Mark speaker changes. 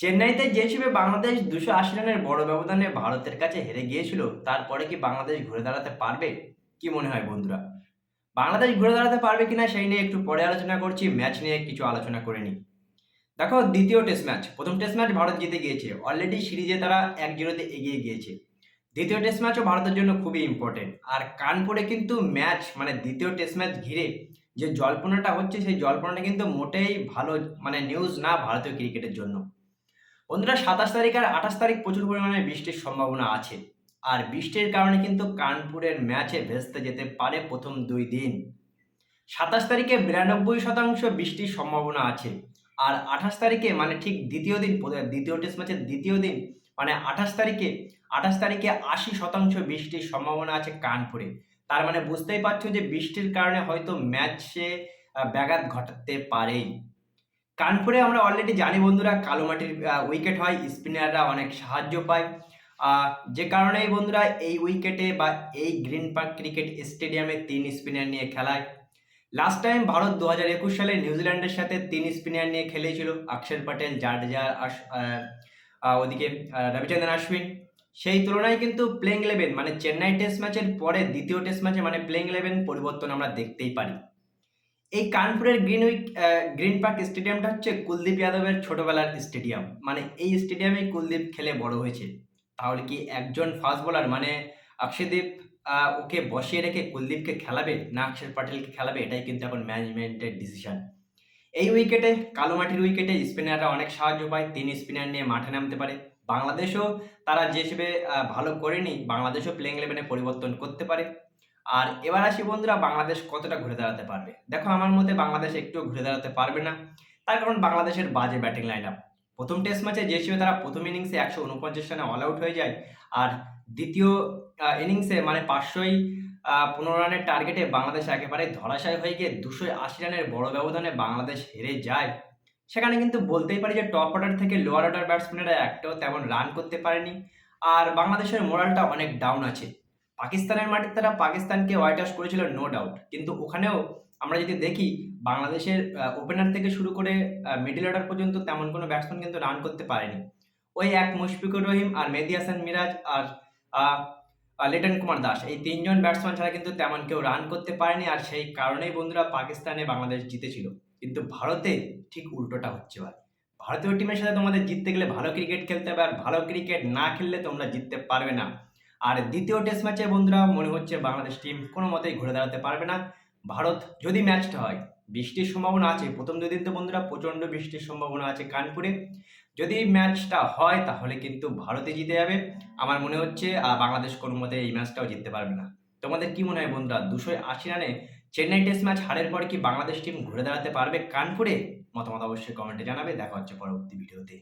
Speaker 1: চেন্নাইতে যে হিসেবে বাংলাদেশ দুশো আশি রানের বড় ব্যবধানে ভারতের কাছে হেরে গিয়েছিল, তারপরে কি বাংলাদেশ ঘুরে দাঁড়াতে পারবে? কি মনে হয় বন্ধুরা? বাংলাদেশ ঘুরে দাঁড়াতে পারবে কিনা সেই নিয়ে একটু পরে আলোচনা করছি, ম্যাচ নিয়ে কিছু আলোচনা করে নিই। দেখো, দ্বিতীয় টেস্ট ম্যাচ। প্রথম টেস্ট ম্যাচ ভারত জিতে গিয়েছে। অলরেডি সিরিজে তারা এক জিরোতে এগিয়ে গিয়েছে। দ্বিতীয় টেস্ট ম্যাচও ভারতের জন্য খুবই ইম্পর্টেন্ট আর কানপুরে কিন্তু ম্যাচ মানে দ্বিতীয় টেস্ট ম্যাচ ঘিরে যে জল্পনাটা হচ্ছে, সেই জল্পনাটা কিন্তু মোটেই ভালো মানে নিউজ না ভারতীয় ক্রিকেটের জন্য। বন্ধুরা সাতাশ তারিখ আর আঠাশ তারিখ প্রচুর পরিমাণে বৃষ্টির সম্ভাবনা আছে। আর বৃষ্টির কারণে কিন্তু কানপুরের ম্যাচে ভেস্তে যেতে পারে প্রথম দুই দিন। সাতাশ তারিখে বিরানব্বই শতাংশ বৃষ্টির সম্ভাবনা আছে। আর আঠাশ তারিখে মানে ঠিক দ্বিতীয় দিন দ্বিতীয় টেস্ট ম্যাচের দ্বিতীয় দিন মানে আঠাশ তারিখে আঠাশ তারিখে আশি শতাংশ বৃষ্টির সম্ভাবনা আছে কানপুরে। তার মানে বুঝতেই পারছ যে বৃষ্টির কারণে হয়তো ম্যাচে ব্যাঘাত ঘটাতে পারে কানপুরে আমরা অলরেডি জানি বন্ধুরা কালো মাটির উইকেট হয় স্পিনাররা অনেক সাহায্য পায়। যে কারণে বন্ধুরা এই উইকেটে বা এই গ্রিন পার্ক ক্রিকেট স্টেডিয়ামে তিন স্পিনার নিয়ে খেলায়। লাস্ট টাইম ভারত দু হাজার একুশ সালে নিউজিল্যান্ডের সাথে তিন স্পিনার নিয়ে খেলেছিল, অক্ষর প্যাটেল জাডেজা ওদিকে রবিচন্দ্রন অশ্বিন সেই তুলনায় কিন্তু প্লেইং ইলেভেন মানে চেন্নাই টেস্ট ম্যাচের পরে দ্বিতীয় টেস্ট ম্যাচে মানে প্লেইং ইলেভেন পরিবর্তন আমরা দেখতেই পারি। এই কানপুরের গ্রিন উইক গ্রিন পার্ক স্টেডিয়ামটা হচ্ছে কুলদীপ যাদবের ছোটবেলার স্টেডিয়াম। মানে এই স্টেডিয়ামে কুলদীপ খেলে বড় হয়েছে। তাহলে কি একজন ফাস্ট বোলার মানে অক্ষয়দীপ ওকে বসিয়ে রেখে কুলদীপকে খেলাবে না অক্ষর প্যাটেলকে খেলাবে? এটাই কিন্তু এখন ম্যানেজমেন্টের ডিসিশন এই উইকেটে কালো মাটির উইকেটে স্পিনাররা অনেক সাহায্য পায়। তিন স্পিনার নিয়ে মাঠে নামতে পারে। বাংলাদেশও তারা যে হিসেবে ভালো করেনি, বাংলাদেশও প্লেইং ইলেভেনে পরিবর্তন করতে পারে। আর এবার আসি বন্ধুরা বাংলাদেশ কতটা ঘুরে দাঁড়াতে পারবে? দেখো আমার মতে বাংলাদেশ একটু ঘুরে দাঁড়াতে পারবে না। তার কারণ বাংলাদেশের বাজে ব্যাটিং লাইন আপ প্রথম টেস্ট ম্যাচে যে হিসেবে তারা প্রথম ইনিংসে একশো উনপঞ্চাশ রানে অল আউট হয়ে যায় আর দ্বিতীয় ইনিংসে মানে পাঁচশোই পনেরো রানের টার্গেটে বাংলাদেশ একেবারে ধরাশায়ী হয়ে গিয়ে দুশো আশি রানের বড় ব্যবধানে বাংলাদেশ হেরে যায়। সেখানে কিন্তু বলতেই পারি যে টপ অর্ডার থেকে লোয়ার অর্ডার ব্যাটসম্যানেরা একটাও তেমন রান করতে পারেনি। আর বাংলাদেশের মোরালটা অনেক ডাউন আছে। পাকিস্তানের মাটিতে তারা পাকিস্তানকে হোয়াইট আউট করেছিল নো ডাউট কিন্তু ওখানেও আমরা যদি দেখি, বাংলাদেশের ওপেনার থেকে শুরু করে মিডল অর্ডার পর্যন্ত তেমন কোনো ব্যাটসম্যান কিন্তু রান করতে পারেনি। ওই এক মুশফিকুর রহিম আর মেহেদি হাসান মিরাজ আর লিটন কুমার দাস, এই তিনজন ব্যাটসম্যান ছাড়া কিন্তু তেমন কেউ রান করতে পারেনি আর সেই কারণেই বন্ধুরা পাকিস্তানে বাংলাদেশ জিতেছিল। কিন্তু ভারতে ঠিক উল্টোটা হচ্ছে ভাই। ভারতীয় টিমের সাথে তোমাদের জিততে গেলে ভালো ক্রিকেট খেলতে হবে আর ভালো ক্রিকেট না খেললে তোমরা জিততে পারবে না। আর দ্বিতীয় টেস্ট ম্যাচে বন্ধুরা মনে হচ্ছে বাংলাদেশ টিম কোনো মতেই ঘুরে দাঁড়াতে পারবে না। ভারত যদি ম্যাচটা হয়, বৃষ্টির সম্ভাবনা আছে। প্রথম দুদিন তো বন্ধুরা প্রচণ্ড বৃষ্টির সম্ভাবনা আছে কানপুরে। যদি ম্যাচটা হয়, তাহলে কিন্তু ভারতে জিতে যাবে। আমার মনে হচ্ছে বাংলাদেশ কোনো মতে এই ম্যাচটাও জিততে পারবে না। তোমাদের কি মনে হয় বন্ধুরা? দুশো আশি রানে চেন্নাই টেস্ট ম্যাচ হারের পরে কি বাংলাদেশ টিম ঘুরে দাঁড়াতে পারবে কানপুরে? মতামত অবশ্যই কমেন্টে জানাবে। দেখা হচ্ছে পরবর্তী ভিডিওতে